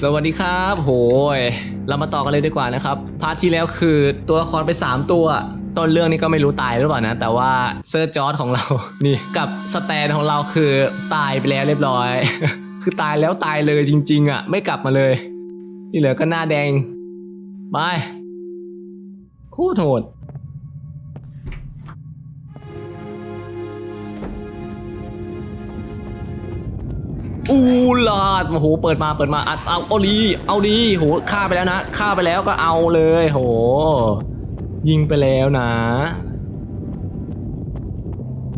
สวัสดีครับ โหย เรามาต่อกันเลยดีกว่านะครับ พาร์ทที่แล้วคือตัวละครไป 3 ตัวต้นเรื่องนี้ก็ไม่รู้ตายหรือเปล่านะ แต่ว่าเซอร์จอร์ดของเรา นี่กับสแตนของเราคือตายไปแล้วเรียบร้อย คือตายแล้วตายเลยจริง ๆ อะ ไม่กลับมาเลยที่เหลือก็หน้าแดง ไป โคตรโหด อู้ลาดโอ้โหเปิดมาเปิดมาอัดเอาเอาดีเอาดีโหฆ่าไปแล้วนะฆ่าไปแล้วก็เอาเลยโห ยิงไปแล้วนะ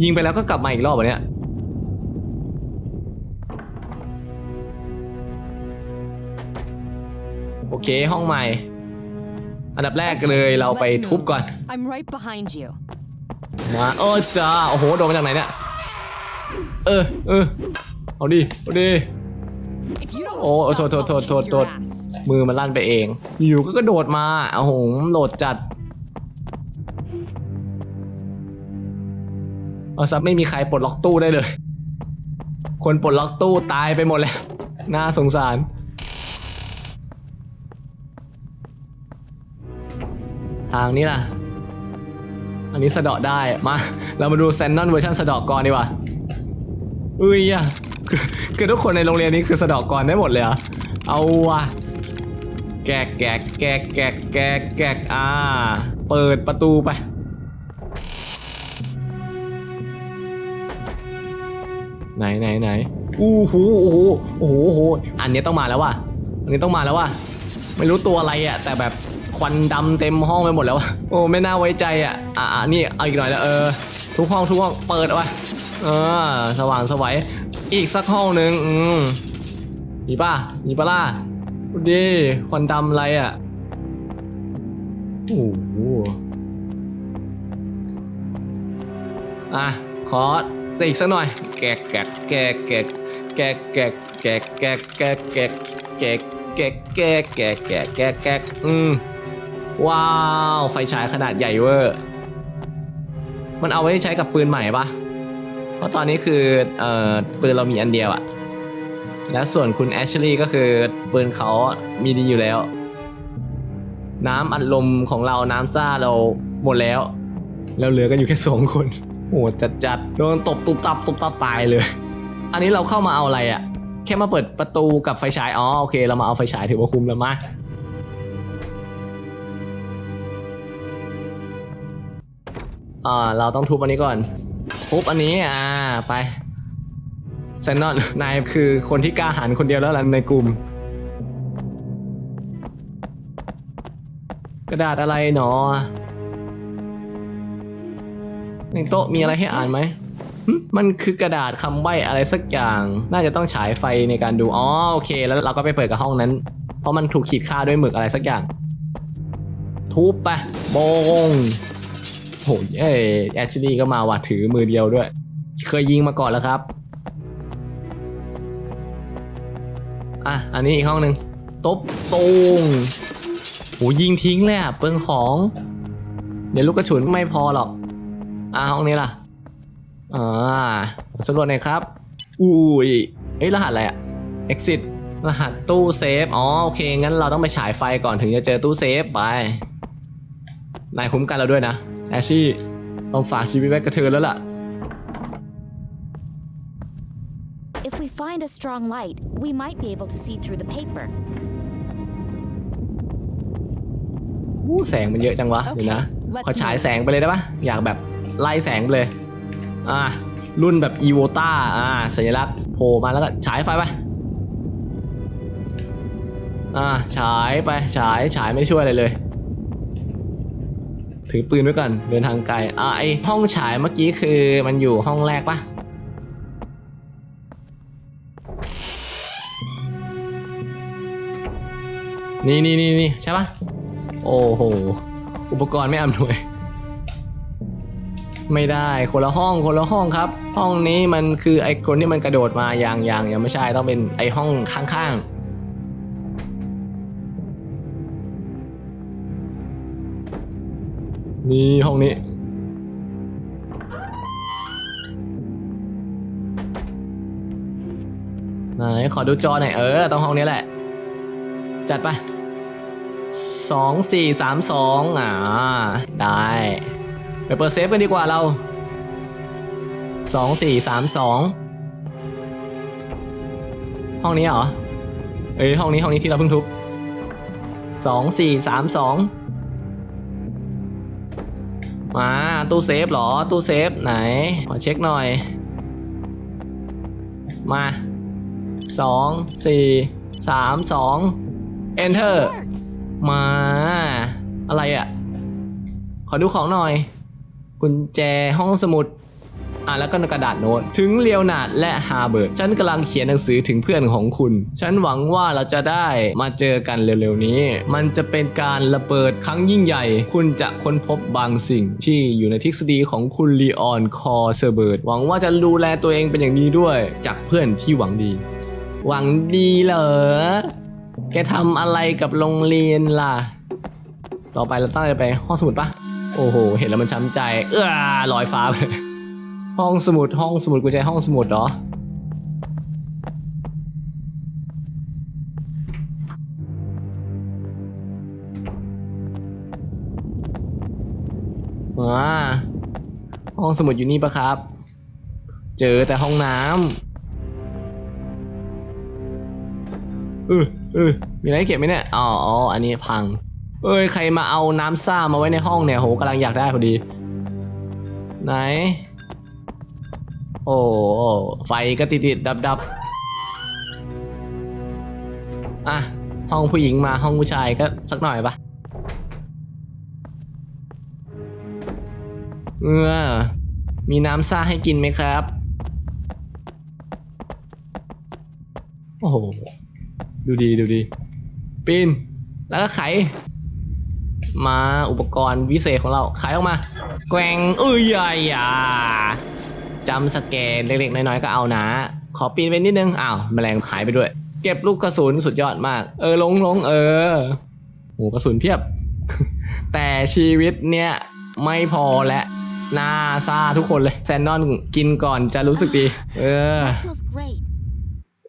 ยิงไปแล้วก็กลับมาอีกรอบเหรอเนี่ยโอเคห้องใหม่ อันดับแรกเลยเราไป Let's ทุบ move. ก่อน I'm right behind you. มาเออจ้าโอ้โหโดนมาจากไหนเนี่ยเออเออ เอาดิ เอาดิ โอ้โทษโทษโทษโทษโทษมือมันลั่นไปเอง อยู่ก็กระโดดมาโอ้โหโหลดจัดเอาซับไม่มีใครปลดล็อกตู้ได้เลย คนปลดล็อกตู้ตายไปหมดแล้ว น่าสงสาร ทางนี้ล่ะ อันนี้สะเดาะได้ มา เรามาดูแซนนอนเวอร์ชันสะเดาะกรดีกว่า อุ้ยอะคือคือทุกคนในโรงเรียนนี้คือสะดาะกรได้หมดเลยอะเอาว่ะแกกแกกแกกแกกแกกแกกอ่า เปิดประตูไป ไหนไหนไหนอู้หูโอ้โหโอ้โหโอ้โหอันนี้ต้องมาแล้วว่ะ อันนี้ต้องมาแล้วว่ะ ไม่รู้ตัวอะไรอะ แต่แบบควันดำเต็มห้องไปหมดแล้วว่ะโอ้ไม่น่าไว้ใจอะ อ่านี่เอาอีกหน่อยแล้วเออ ทุกห้องทุกห้องเปิดเอาไว้ เออสว่างสวัยอีกสักห้องหนึ่งอืมมีป่ะมีปะล่ะดูดิควันดำอะไรอะโอ้โหอะขอตีอีกสักหน่อย แกะแกะแกะแกะแกะแกะแกะแกะแกะแกะแกะแกะแกะแกะแกะแกะแกะอืมว้าว ไฟฉายขนาดใหญ่เวอร์ มันเอาไว้ใช้กับปืนใหม่ปะ เพราะตอนนี้คือเอ่อปืนเรามีอันเดียวอะแล้วส่วนคุณแอชลีย์ก็คือปืนเขามีดีอยู่แล้ว น้ำอัดลมของเราน้ำซ่าเราหมดแล้วแล้วเหลือกันอยู่แค่สองคนโหจัดจัดๆโดนตบตุบตับตุบตับตายเลย อันนี้เราเข้ามาเอาอะไรอะแค่มาเปิดประตูกับไฟฉายอ๋อโอเค เรามาเอาไฟฉายถือว่าคุ้มแล้วมาอ่าเราต้องทุบอันนี้ก่อน ทุบอันนี้อ่าไปแซนนอนนายคือคนที่กล้าหาญคนเดียวแล้วล่ะในกลุ่ม กระดาษอะไรหนอในโต๊ะมีอะไรให้อ่านไหมมันคือกระดาษคำใบ้อะไรสักอย่าง น่าจะต้องฉายไฟในการดู อ๋อโอเค แล้วเราก็ไปเปิดกับห้องนั้น เพราะมันถูกขีดค่าด้วยหมึกอะไรสักอย่าง ทุบไปบง โหเอ้ยแอชลีย์ก็มาว่ะถือมือเดียวด้วย เคยยิงมาก่อนแล้วครับ อะ อันนี้อีกห้องหนึ่งตบตูงโหยิงทิ้งเลยอะเปิงของ เดี๋ยวลูกกระสุนไม่พอหรอก อะห้องนี้ล่ะ อ่าสำรวจหน่อยครับ อุ้ยเอ้ยรหัสอะไรอะ exit รหัสตู้เซฟ อ๋อโอเค งั้นเราต้องไปฉายไฟก่อนถึงจะเจอตู้เซฟไป นายคุ้มกันเราด้วยนะ แอชชี่ต้องฝากชีวิตไว้กับเธอแล้วล่ะ If we find a strong light, we might be able to see through the paper. อู้แสงมันเยอะจังวะโอเคเดี๋ยวนะ let's ขอฉาย move แสงไปเลยได้ปะอยากแบบไล่แสงไปเลย อ่า รุ่นแบบ e v o t a อ่า สัญลักษณ์โผล่มาแล้วก็ฉายไฟไปอ่า ฉายไป ฉาย ฉายไม่ช่วยอะไรเลย ถือปืนไว้ก่อนเดินทางไกลอ่าไอห้องฉายเมื่อกี้คือมันอยู่ห้องแรกปะนี่นี่นี่นี่ใช่ปะโอ้โห อุปกรณ์ไม่อำนวย ไม่ได้คนละห้องคนละห้องครับ ห้องนี้มันคือไอคนที่มันกระโดดมาอย่างอย่างยังไม่ใช่ต้องเป็นไอห้องข้างๆ นี่ห้องนี้ ไหน ขอดูจอหน่อย เออ ต้องห้องนี้แหละ จัดไปสองสี่สามสองอ่า ได้ ไปเปิดเซฟกันดีกว่าเราสองสี่สามสองห้องนี้เหรอ เอ้ยห้องนี้ห้องนี้ที่เราเพิ่งทุบสองสี่สามสอง มาตู้เซฟเหรอ ตู้เซฟไหน ขอเช็คหน่อย มาสองสี่สามสอง enter Works. มา อะไรอะ่ะ ขอดูของหน่อย กุญแจห้องสมุด อะแล้วก็กระดาษโน้ตถึงเลียวนาดและฮาเบิร์ตฉันกำลังเขียนหนังสือถึงเพื่อนของคุณ ฉันหวังว่าเราจะได้มาเจอกันเร็วๆนี้ มันจะเป็นการระเบิดครั้งยิ่งใหญ่ คุณจะค้นพบบางสิ่งที่อยู่ในทฤษฎีของคุณลีออนคอร์เซเบิร์ตหวังว่าจะดูแลตัวเองเป็นอย่างดีด้วยจากเพื่อนที่หวังดี หวังดีเหรอแกทำอะไรกับโรงเรียนล่ะ ต่อไปเราต้องไปห้องสมุดปะโอ้โห เห็นแล้วมันช้ำใจ เออลอยฟ้าไป ห้องสมุดห้องสมุดกูใจห้องสมุดเหรออ่าห้องสมุดอยู่นี่ปะครับ เจอแต่ห้องน้ำเออเออมีอะไรเก็บไหมเนี่ย อ๋ออ๋ออันนี้พัง เอ้ย ใครมาเอาน้ำซ่ามาไว้ในห้องเนี่ย โหกำลังอยากได้พอดี ไหน ไฟก็ติดติดดับดับอะ ห้องผู้หญิงมาห้องผู้ชายก็สักหน่อยปะเออมีน้ำซ่าให้กินไหมครับ โอ้โห ดูดีดูดี ปีน แล้วก็ไข มาอุปกรณ์วิเศษของเราไขออกมา แกว่งเอ้ยใหญ่ จำสแกนเล็กๆ น้อยๆ ก็เอานะ ขอปีนไปนิดนึง อ้าวแมลงหายไปด้วย เก็บลูกกระสุนสุดยอดมาก เออลงลงเออโหกระสุนเพียบ แต่ชีวิตเนี่ยไม่พอและหน้าซาทุกคนเลยแซนนอนกินก่อนจะรู้สึกดี เออ Feels great.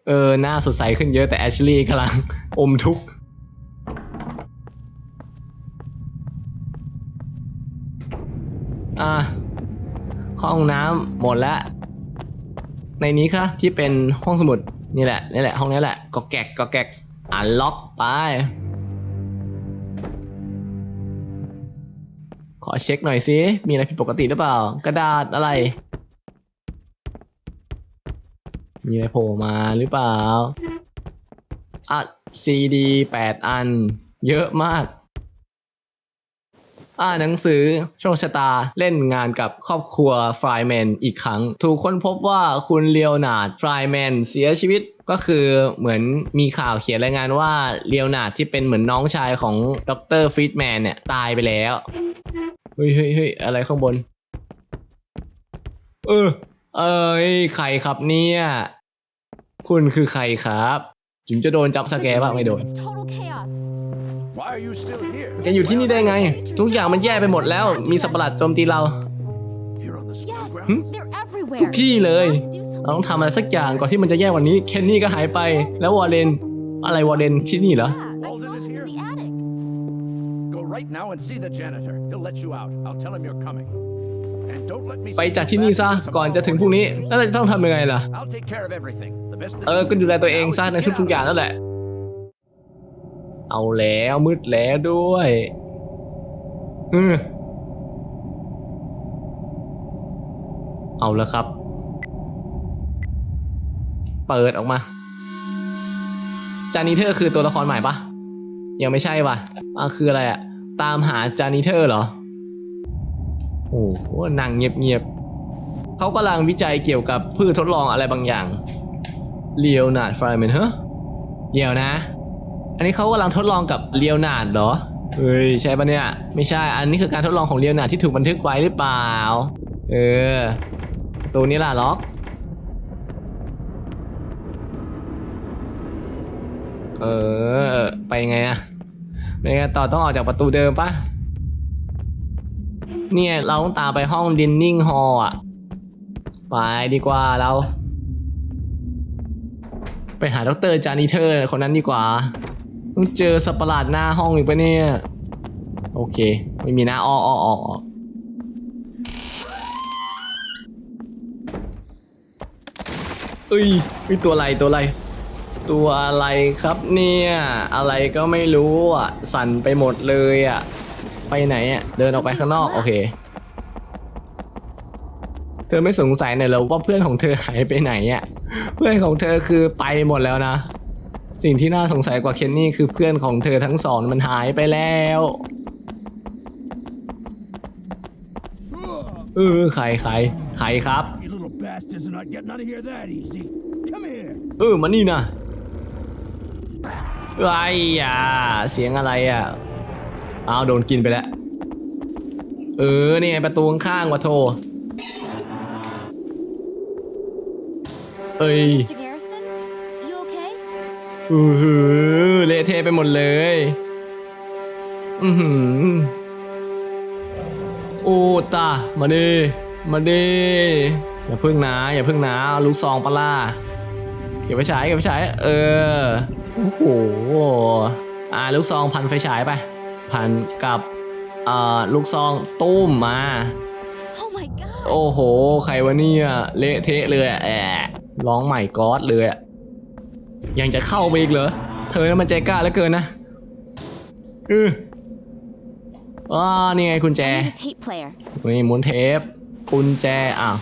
เออหน้าสดใสขึ้นเยอะแต่แอชลีย์กำลังอมทุกข์ ห้องน้ำหมดแล้วในนี้ค่ะที่เป็นห้องสมุดนี่แหละนี่แหละห้องนี้แหละก็แกกก็แกกอ่านล็อกไป ขอเช็คหน่อยสิมีอะไรผิดปกติหรือเปล่า กระดาษอะไร มีอะไรโผล่มาหรือเปล่าอะ CD 8อัน เยอะมาก อ่านหนังสือโชคชะตาเล่นงานกับครอบครัวฟรายแมนอีกครั้ง ถูกค้นพบว่าคุณเล o โอนาดฟรายแมนเสียชีวิตก็คือเหมือนมีข่าวเขียนรายงานว่าเล o โอนาดที่เป็นเหมือนน้องชายของดรฟรีดแมนเนี่ย ตายไปแล้วเฮ้ยเฮ้ยเฮ้ยอะไรข้างบน เออ เอ้ยใครครับเนี่ย คุณคือใครครับจุมจะโดนจับสแกร์บ้างไม่โดน Why are you still here? จะอยู่ที่นี่ได้ไง ทุกอย่างมันแย่ไปหมดแล้ว มีสัตว์ประหลาดโจมตีเรา Here on the school Yes, grounds? they're everywhere. ทุกที่เลย We have to do เราต้อง something ทำอะไรสักอย่างก่อนที่มันจะแย่กวันนี้ เคนนี่ก็หายไป แล้ววอร์เรน อะไรวอร์เรนที่นี่เหรอ Yeah, I Walden saw is him in here. the attic. Go right now and see the janitor. He'll let you out. I'll tell him you're coming. And don't let me ไป see you จากที่นี่ back ซะ until ก่อนจะถึงพ tomorrow รุ่งนี้ morning. แล้วเราจะต้องทำยังไงล่ะ I'll take care of everything. The best thing เออ you ก็ can ดูแลตัวเอง now is ซะ to ใน get ทุก out ๆอย่างนั่นแหละ เอาแล้วมืดแล้วด้วยอือเอาแล้วครับ เปิดออกมา จานิเทอร์คือตัวละครใหม่ปะยังไม่ใช่ปะอะคืออะไรอะตามหาจานิเทอร์เหรอ โอ้โหนั่งเงียบๆเขากำลังวิจัยเกี่ยวกับพืชทดลองอะไรบางอย่างเลียวนาดฟรายแมนเฮ้เดี๋ยวนะ อันนี้เขากำลังทดลองกับเลียวนาดเหรอ เฮ้ย ใช่ปะเนี่ย ไม่ใช่ อันนี้คือการทดลองของเลียวนาดที่ถูกบันทึกไว้หรือเปล่า เออ ตัวนี้ล่ะล็อกเออ ไปยังไงอะไปยังไงต่อต้องออกจากประตูเดิมปะเนี่ยเราต้องตามไปห้องดินนิ่งฮอลอะไปดีกว่าเรา ไปหาดรจานิเทอร์คนนั้นดีกว่า ต้องเจอสัตว์ปหลาดหน้าห้องอีกปะเนี่ย โอเค ไม่มีหน้าอ้ออ้ออ้ออ้อเอ้ยเอ้ยตัวอะไรตัวอะไร ตัวอะไรครับเนี่ย อะไรก็ไม่รู้อะ สั่นไปหมดเลยอะ ไปไหนอะ เดินออกไปข้างนอก โอเค เธอไม่สงสัยหน่อยเหรอว่าเพื่อนของเธอหายไปไหนอะ เพื่อนของเธอคือไปหมดแล้วนะ สิ่งที่น่าสงสัยกว่าเคนนี่คือเพื่อนของเธอทั้งสองมันหายไปแล้ว เออใครใครใครครับ You little bastards are not getting out of here that easy. Come here. เออมานี่นะไอ้ยาเสียงอะไรอะอ้าวโดนกินไปแล้ว เออ นี่ไงประตูข้างๆวะโท เอ้ย อือหือเละเทะไปหมดเลย อือหือโอ้ตามาดิมาดิอย่าพึ่งนะ อย่าพึ่งนะเอาลูกซองปะล่าเก็บไฟฉายเก็บไฟฉายเออโอ้โหอ่าลูกซองพันไฟฉายไป พันกับอ่าลูกซองตุ้มมา Oh my god! โอ้โห ใครวะเนี่ยเละเทะเลยอะแอะร้องใหม่ก๊อดเลยอะ ยังจะเข้าไปอีกเหรอ เธอนั้นมันใจกล้าเหลือเกินนะอืออ่านี่ไงกุญแจ I need a tape player. นี่หมุนเทป กุญแจ อ้าว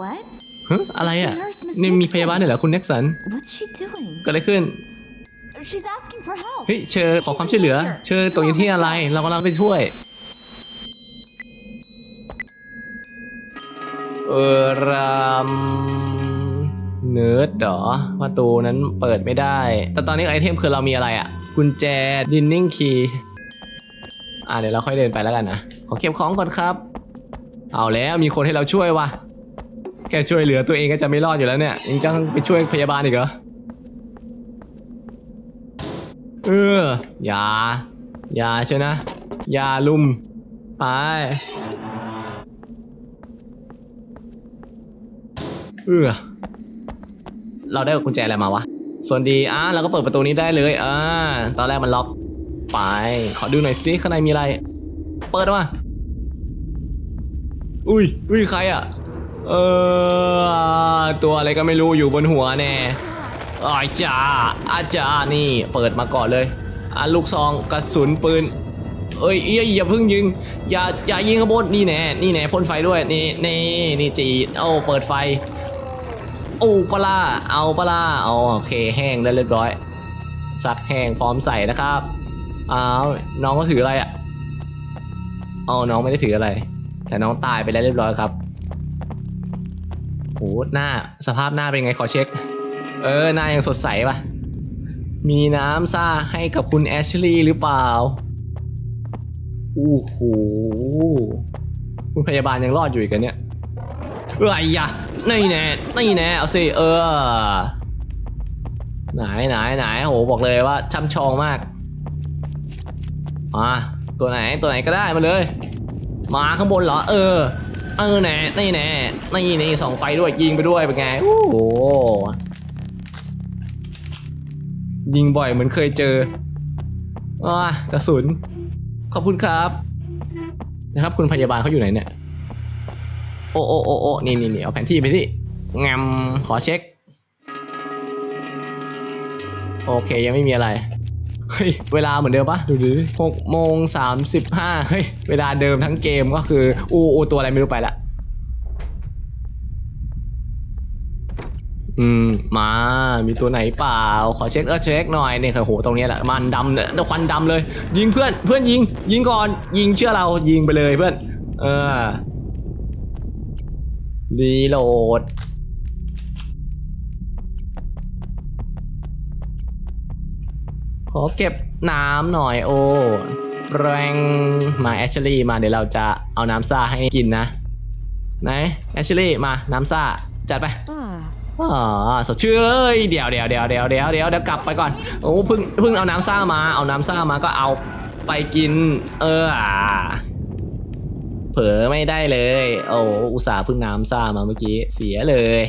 What? ฮะอะไรอะ It's the nurse, Miss นี่มีพยาบาลด้วยเหรอคุณเน็กสัน What's she doing? เกิดอะไรขึ้น She's asking for help. เฮ้ยเชอขอความช่วยเหลือ เชอตกอยู่ที่อะไร เรากำลังไปช่วย เออราม เนิร์ดเหรอประตูนั้นเปิดไม่ได้ แต่ตอนนี้ไอเทมคือเรามีอะไรอะกุญแจดินนิ่งคีย์อ่าเดี๋ยวเราค่อยเดินไปแล้วกันนะขอเก็บของก่อนครับ เอาแล้วมีคนให้เราช่วยวะแค่ช่วยเหลือตัวเองก็จะไม่รอดอยู่แล้วเนี่ยยังจะไปช่วยพยาบาลอีกเหรอเอออย่าอย่าเชียวนะอย่าลุมไปเออ เราได้กุญแจอะไรมาวะ ส่วนดีอะเราก็เปิดประตูนี้ได้เลยอ่าตอนแรกมันล็อก ไป ขอดูหน่อยสิข้างในมีอะไร เปิดมาอุ้ยอุ้ยใครอะ เออตัวอะไรก็ไม่รู้อยู่บนหัวแน่อาจาอาจานี่ เปิดมาก่อนเลยอะลูกซองกระสุนปืน เอ้ยเอ้ยอย่าเพิ่งยิง อย่าอย่ายิงขางบวนนี่แน่นี่แน่พ่นไฟด้วยนี่นี่นี่จีโอ้เปิดไฟ โอ้ปลาเอาปลาเอาโอเคแห้งได้เรียบร้อย ซักแห้งพร้อมใส่นะครับอ้าวน้องก็ถืออะไรอะเอาน้องไม่ได้ถืออะไร แต่น้องตายไปแล้วเรียบร้อยครับโหหน้าสภาพหน้าเป็นไงขอเช็ค เออหน้ายังสดใสปะมีน้ำซ่าให้กับคุณแอชลีย์หรือเปล่าอู้หูคุณพยาบาลยังรอดอยู่อีกเหร อเนี่ยเอ้ยยะนี่แน่นี่แน่เอาสิเออ ไหนไหนไหนโหบอกเลยว่าช่ำชองมากมาตัวไหนตัวไหนก็ได้มาเลย มาข้างบนเหรอ เออ เออแน่นี่แน่นี่นี่สองไฟด้วยยิงไปด้วยเป็นไงโอ้โหยิงบ่อยเหมือนเคยเจออ่ากระสุน ขอบคุณครับ นะครับ คุณพยาบาลเขาอยู่ไหนเนี่ย โอ้โอ้โอ้โอ้นี่นี่นี่เอาแผนที่ไปสิงามขอเช็ค โอเคยังไม่มีอะไร เฮ้ย เวลาเหมือนเดิมปะดูดิหกโมงสามสิบห้าเฮ้ย เวลาเดิมทั้งเกมก็คือ อู้อู้ตัวอะไรไม่รู้ไปละ อืม มา มีตัวไหนเปล่า ขอเช็คเออเช็คหน่อยเนี่ยโหตรงเนี้ยแหละ มันดำเนี่ยควันดำเลย ยิงเพื่อน เพื่อนยิง ยิงก่อน ยิงเชื่อเรา ยิงไปเลยเพื่อน เออ รีโหลดขอเก็บน้ำหน่อยโอ้แรงมาแอชลี่มาเดี๋ยวเราจะเอาน้ำซ่าให้กินนะไหนแอชลี่มาน้ำซ่าจัดไป Ah, อ๋อสดชื่นเอ้ยเดี๋ยวเดี๋ยวเดี๋ยวเดี๋ยวเดี๋ยวเดี๋ยวเดี๋ยวกลับไปก่อนโอ้เพิ่งเพิ่งเอาน้ำซ่ามา เอาน้ำซ่ามาก็เอาไปกิน เอออ่า เผลอไม่ได้เลย โอ้อุตส่าห์พิ่งน้ำซ่ามาเมื่อกี้ เสียเลย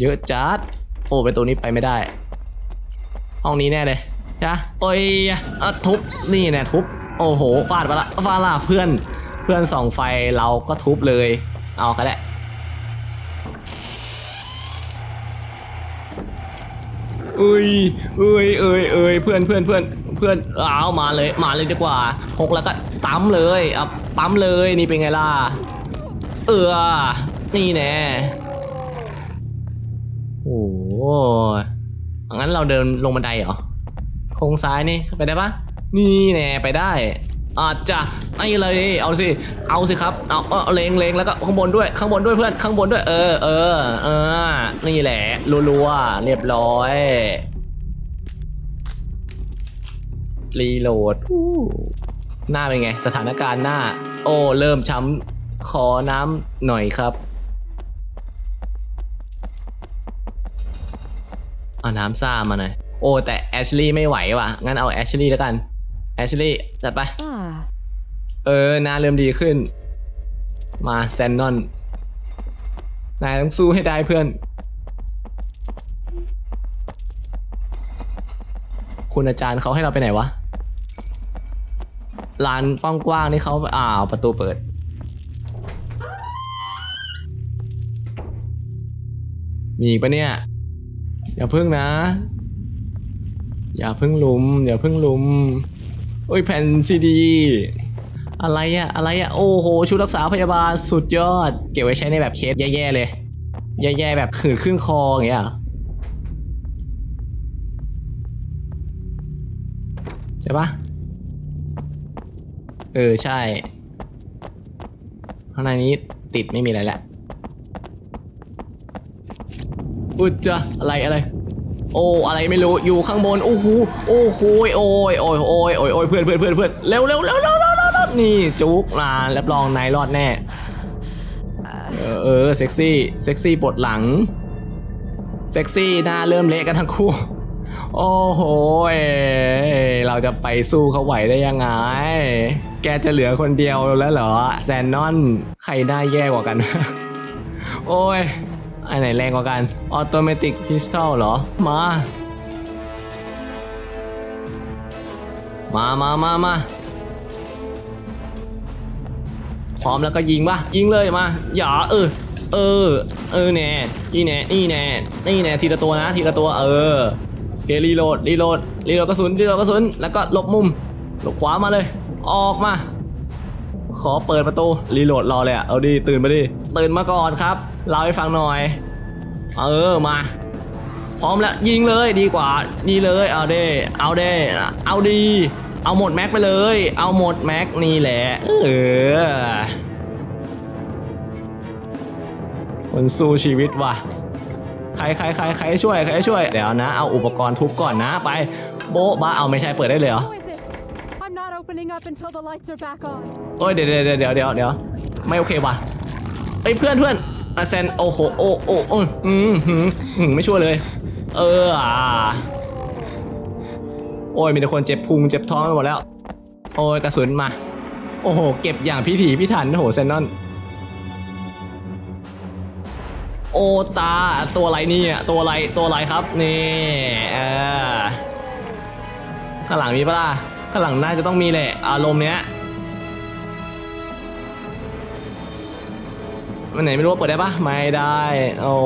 เยอะจัด โอ้ไปตัวนี้ไปไม่ได้ ห้องนี้แน่เลยจ้ะโอ้ยอะทุบ นี่แน่ทุบ โอ้โห ฟาดไปละ ฟาดละเพื่อน เพื่อนส่องไฟเราก็ทุบเลย เอาก็ได้เอ้ยเอ้ยเอ้ยเอ้ยเพื่อนเพื่อนเพื่อน เพื่อนเอามาเลยมาเลยดีกว่าหกแล้วก็ตั้มเลยอะปั๊มเลยนี่เป็นไงล่ะเออนี่แน่โอ้โหงั้นเราเดินลงบันไดเหรอโค้งซ้ายนี่ไปได้ปะนี่แน่ไปได้อาจจะไอ้เลยเอาสิเอาสิครับเอาเอาเลงเลงแล้วก็ข้างบนด้วยข้างบนด้วยเพื่อนข้างบนด้วยเออเออเออนี่แหละรัวๆเรียบร้อย รีโหลดอู้หน้าเป็นไง สถานการณ์หน้า โอ้ เริ่มช้ำขอน้ำหน่อยครับเอาน้ำซ่ามาหน่อย โอ้ แต่แอชลีย์ไม่ไหวว่ะ งั้นเอาแอชลีย์แล้วกัน แอชลีย์จัดไป Ah, เออหน้าเริ่มดีขึ้น มาแซนนอน นายต้องสู้ให้ได้เพื่อน คุณอาจารย์เขาให้เราไปไหนวะ ลานกว้างๆนี่เขาอ้าวประตูเปิด มีอีกปะเนี่ย อย่าพึ่งนะ อย่าพึ่งลุม อย่าพึ่งลุมโอ้ยแผ่นซีดี อะไรอะอะไรอะโอ้โห ชุดรักษาพยาบาลสุดยอด เก็บไว้ใช้ในแบบเคสแย่ๆเลย แย่ๆแบบขืดครึ่งคออย่างเงี้ยเหรอใช่ปะ เออใช่ ข้างในนี้ติดไม่มีอะไรแล้วอุจจะอะไรอะไร โอ้อะไรไม่รู้อยู่ข้างบนโอ้โหโอ้โหโอ้ยโอ้ยโอ้ยโอ้ยโอ้ยเพื่อนเพื่อนเพื่อนเพื่อนเร็วเร็วเร็วเร็วเร็วเร็วนี่จุกมารับรองนายรอดแน่ เออเออเซ็กซี่เซ็กซี่ปวดหลังเซ็กซี่หน้าเริ่มเละกันทั้งคู่ โอ้โหเราจะไปสู้เขาไหวได้ยังไง แกจะเหลือคนเดียวแล้วเหรอแซนนอนใครได้แย่กว่ากัน โอ้ย อันไหนแรงกว่ากันออโตเมติกพิสตอลเหรอ มา มามามามาพร้อมแล้วก็ยิงปะยิงเลยมา อย่าเออ เออ เออแน่นี่แน่นี่แน่นี่แน่ทีละตัวนะทีละตัวเออโอเครีโหลดรีโหลดรีโหลดกระสุนรีโหลดกระสุนแล้วก็หลบมุมหลบขวามาเลย ออกมา ขอเปิดประตูรีโหลดรอเลยอะเอาดิตื่นมาดิตื่นมาก่อนครับเล่าให้ฟังหน่อย เออมา พร้อมแล้วยิงเลยดีกว่านี่เลยเอาเด้เอาเด้เอาดี เอาหมดแม็กไปเลย เอาหมดแม็กนี่แหละเออคนสู้ชีวิตว่ะใครใครใครใครช่วยใครช่วยเดี๋ยวนะ เอาอุปกรณ์ทุบก่อนนะไป โบ๊ะบ้าเอาไม่ใช่เปิดได้เลยเหรอ Who is it? I'm not opening up until the lights are back on. โอ้ยเดี๋ยวเดี๋ยวเดี๋ยวเดี๋ยวเดี๋ยวไม่โอเคว่ะเอ้ยเพื่อนเพื่อนอาเซนโอ้โหโอ้โอ้โอ้อืมหืมหืมไม่ช่วยเลย เอออ่าโอ้ยมีแต่คนเจ็บพุงเจ็บท้องไปหมดแล้ว โอ้ยกระสุนมา โอ้โห เก็บอย่างพิถีพิถันโอ้โหเซนนอนโอตาตัวอะไรนี่ยตัวอะไรตัวอะไรครับนี่เออข้างหลังมีปะล่ะ ข้างหลังน่าจะต้องมีแหละอารมณ์เนี้ยมันไหนไม่รู้ว่าเปิดได้ปะไม่ได้ โอ้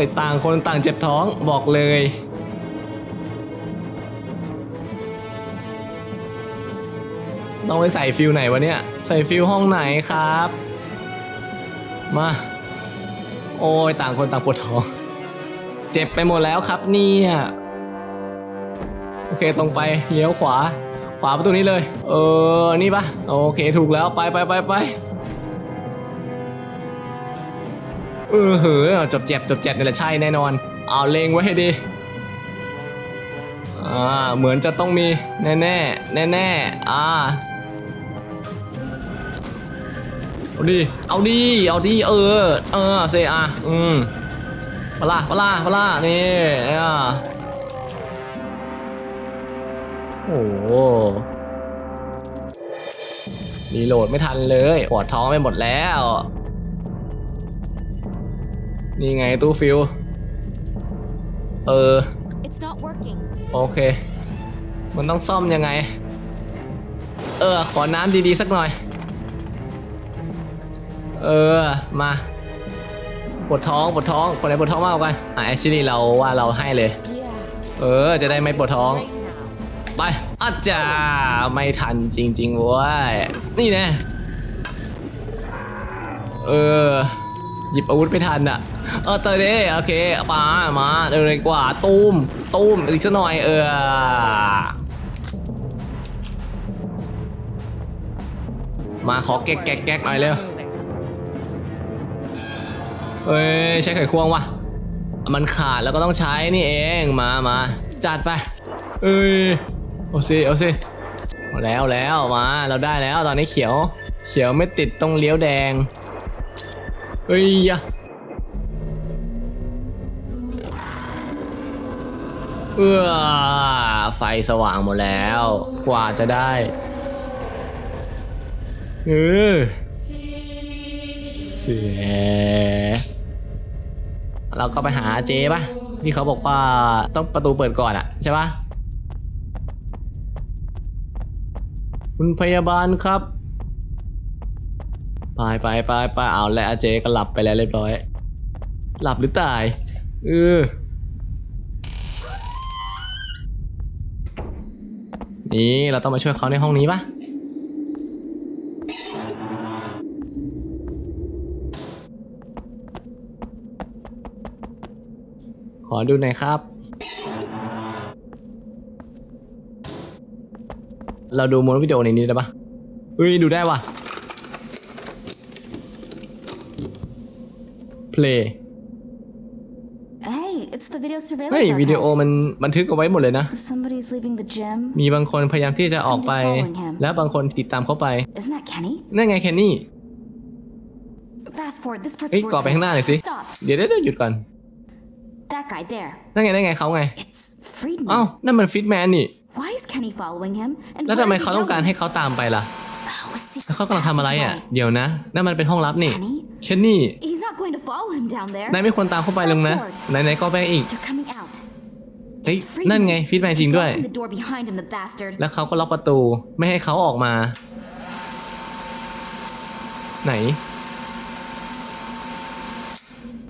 ยต่างคนต่างเจ็บท้องบอกเลยต้องไปใส่ฟิลไหนวะเนี่ย ใส่ฟิลห้องไหนครับ มา โอ้ยต่างคนต่างปวดท้อง เจ็บไปหมดแล้วครับเนี่ย โอเคตรงไปเลี้ยวขวา ขวาประตูนี้เลย เออ นี่ปะโอเค ถูกแล้ว ไปไปไปไปเออเหอจบเจ็บจบเจ็บนี่แหละใช่แน่นอน เอาเลงไว้ให้ดี อ่า เหมือนจะต้องมี แน่แน่แน่แน่อ่า เอาดี เอาดี เอาดี เออ เออเซอะอืมปลาปลาปลานี่อ่า โอ้โหรีโหลดไม่ทันเลยปวดท้องไปหมดแล้ว นี่ไงตู้ฟิวเออ It's not working. โอเค มันต้องซ่อมยังไง เออ ขอน้ำดีๆสักหน่อย เออ มาปวดท้องปวดท้องคนไหนปวดท้องมากกว่ากันอะแอชลี่เราว่าเราให้เลย Yeah. เออ จะได้ไม่ปวดท้อง Right now. ไปอาจาไม่ทันจริงๆเว้ยนี่แน่เออ หยิบอาวุธไม่ทันอะ เออเตอเด้โอเคมามาเร็วเลยกว่า ตูมตูมอีกสักหน่อยเออมาขอแก๊กแก๊กแก๊กหน่อยเร็วเอ้ยใช้ไขควงวะมันขาดแล้วก็ต้องใช้นี่เองมามาจัดไป เอ้ย เอาสิเอาสิเอาแล้วแล้วมาเราได้แล้วตอนนี้เขียว เขียวไม่ติดต้องเลี้ยวแดงเฮ้ยยะเออไฟสว่างหมดแล้ว กว่าจะได้เออเสียเราก็ไปหาเจ๊ปะที่เขาบอกว่าต้องประตูเปิดก่อนอะใช่ปะ คุณพยาบาลครับ ไปไปไปไปเอาแล้วเจ๊ก็หลับไปแล้วเรียบร้อย หลับหรือตายเออนี่เราต้องมาช่วยเขาในห้องนี้ปะขอดูหน่อยครับ เราดูมวนวิดีโอในนี้ได้ปะเฮ้ยดูได้ว่ะ play Hey, it's the video surveillance เฮ้ยวิดีโอ archives. มันบันทึกเอาไว้หมดเลยนะ Somebody's leaving the gym. มีบางคนพยายามที่จะออกไป Somebody's following him. และบางคนติดตามเขาไป Isn't that Kenny? นั่นไงแคนนี่ Fast forward. This part's เฮ้ยก่อไปข้างหน้าหน่อยสิ Stop. เดี๋ยวเดี๋ยวเดี๋ยวหยุดก่อน That guy there. นั่นไงนั่นไงเขาไง It's Friedman. เอ้านั่นมันฟิตแมนนี่ Why is Kenny following him? And แล้ว where ทำไม is he เขาต้องการ going? ให้เขาตามไปล่ะ Oh, a secret แล้วเขากำลังทำอะไรอะ passageway. เดี๋ยวนะนั่นมันเป็นห้องลับนี่ Kenny? เคนนี่ He's not going to follow him down there. นายไม่ควรตามเข้าไปลงนะไหนๆก็ไปอีก They're coming out. เฮ้ย It's Friedman. นั่นไงฟิตแมนจริง He's ด้วย locking the door behind him, the bastard. แล้วเขาก็ล็อกประตูไม่ให้เขาออกมา ไหน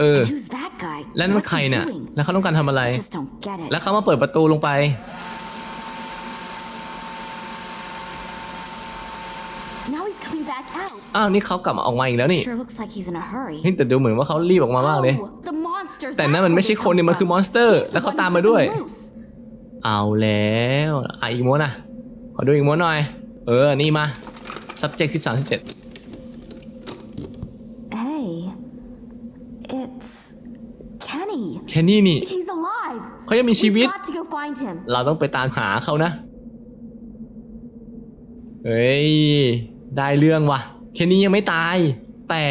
เออ And who's that guy? แล้วนั่น What's ใคร he เนี่ย doing? แล้วเขาต้องการทำอะไร I just don't get it. แล้วเขามาเปิดประตูลงไป Now he's coming back out. อ้าวนี่เขากลับมาออกมาอีกแล้วนี่ Sure looks like he's in a hurry. เฮ้ยแต่ดูเหมือนว่าเขารีบออกมามากเลย Oh, the monsters. แต่นั่น that's มัน where ไม่ใช่ they คน come นี่มันคือ from. มอนสเตอร์ He's the แล้วเขา one ตาม who มา set ด้วย them loose. เอาแล้วอะอีกม้วนอะ ขอดูอีกม้วนหน่อย เออ นี่มา subject ที่ 37 Hey, it's Kenny. แค่นี้นี่ He's alive. เขายังมีชีวิต We've got to go find him. เราต้องไปตามหาเขานะ เฮ้ย ได้เรื่องว่ะ แค่นี้ยังไม่ตาย แต่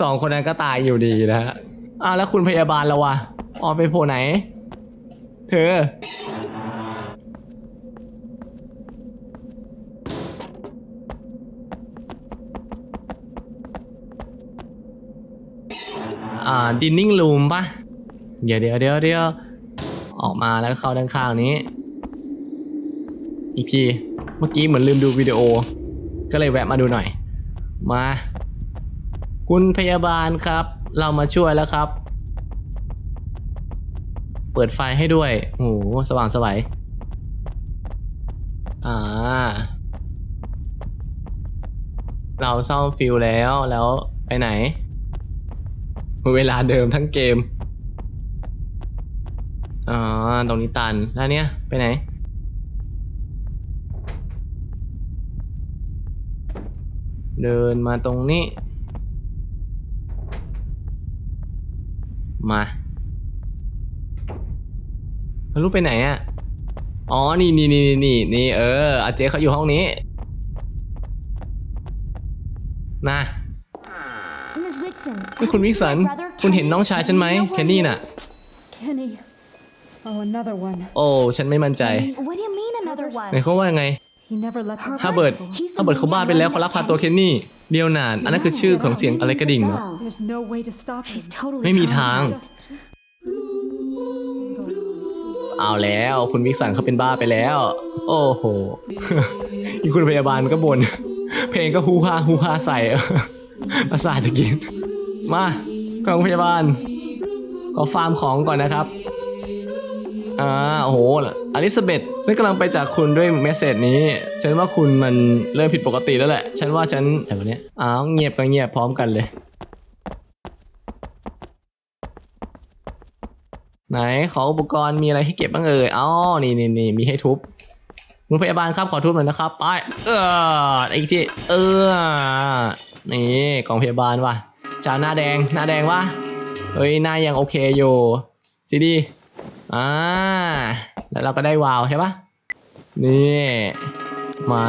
สองคนนั้นก็ตายอยู่ดีนะฮะอ้าวแล้วคุณพยาบาลเราวะออกไปโผล่ไหน เธอ อ่าดินนิ่งรูมปะเดี๋ยวเดี๋ยวเดี๋ยวเดี๋ยวออกมาแล้วเข้าด้านข้างนี้ อีกที เมื่อกี้เหมือนลืมดูวิดีโอ ก็เลยแวะมาดูหน่อย มา คุณพยาบาลครับ เรามาช่วยแล้วครับ เปิดไฟให้ด้วยโอ้โหสว่างสวัยอ่า เราซ่อมฟิลแล้วแล้วไปไหน เวลาเดิมทั้งเกมอ๋อตรงนี้ตันแล้วเนี่ยไปไหน เดินมาตรงนี้ มาแล้วลูกไปไหนอะอ๋อ นี่นี่นี่นี่นี่เอออาเจ๊เขาอยู่ห้องนี้ นะ Miss Wixon. นี่คุณวิกสัน คุณเห็นน้องชายฉันไหม แคนนี่น่ะ Kenny. Oh, another one. โอ้ ฉันไม่มั่นใจ What do you mean another one? ไหนเขาว่าไง He never let her ถ้าเบิร์ด He's the ถ้าเบิร์ดเขาบ้าไปแล้วเขาลักพาตัวเคนนี่เดียวนาน อันนั้นคือชื่อของเสียงอะไรกระดิ่งเหรอ There's no way to stop him. She's totally ไม่มี trying ทาง to- Just go on เอาแล้วคุณวิกสันเขาเป็นบ้าไปแล้ว โอ้โหอีกคุณพยาบาลก็บน่นเพลงก็ฮูฮาฮูฮาใส่ประสาทจะกิน มากองพยาบาลขอฟาร์มของก่อนนะครับ อ่าโอ้โหอลิซาเบธฉันกำลังไปจากคุณด้วยเมสเซจนี้ ฉันว่าคุณมันเริ่มผิดปกติแล้วแหละ ฉันว่าฉันแต่วันนี้ยอ้าวเงียบก็เงียบพร้อมกันเลย ไหนขออุปกรณ์มีอะไรให้เก็บบ้างเอ่ยอ๋อนี่นี่นี่มีให้ทุบคุณพยาบาลครับขอทุบหน่อยนะครับไปเอออีกทีเออนี่กล่องพยาบาลว่ะจ้าหน้าแดงหน้าแดงวะเฮ้ยหน้ายังโอเคอยู่ซีดี อ่า แล้วเราก็ได้วาวใช่ปะนี่ มา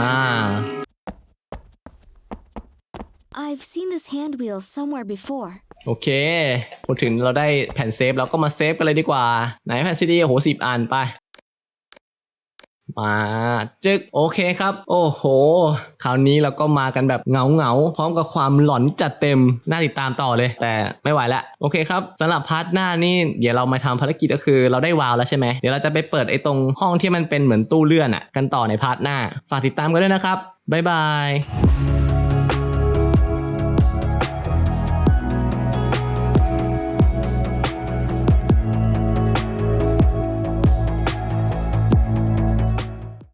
I've seen this hand wheel somewhere before. โอเค พูดถึงเราได้แผ่นเซฟเราก็มาเซฟกันเลยดีกว่า ไหนแผ่นซีดีโอ้โหสิบอันไป มาจึกโอเคครับ โอ้โห คราวนี้เราก็มากันแบบเงาเงาๆพร้อมกับความหลอนจัดเต็มน่าติดตามต่อเลย แต่ไม่ไหวละโอเคครับสำหรับพาร์ทหน้านี่เดี๋ยวเรามาทำภารกิจก็คือเราได้วาวแล้วใช่ไหมเดี๋ยวเราจะไปเปิดไอ้ตรงห้องที่มันเป็นเหมือนตู้เลื่อนอะ กันต่อในพาร์ทหน้า ฝากติดตามกันด้วยนะครับบ๊ายบาย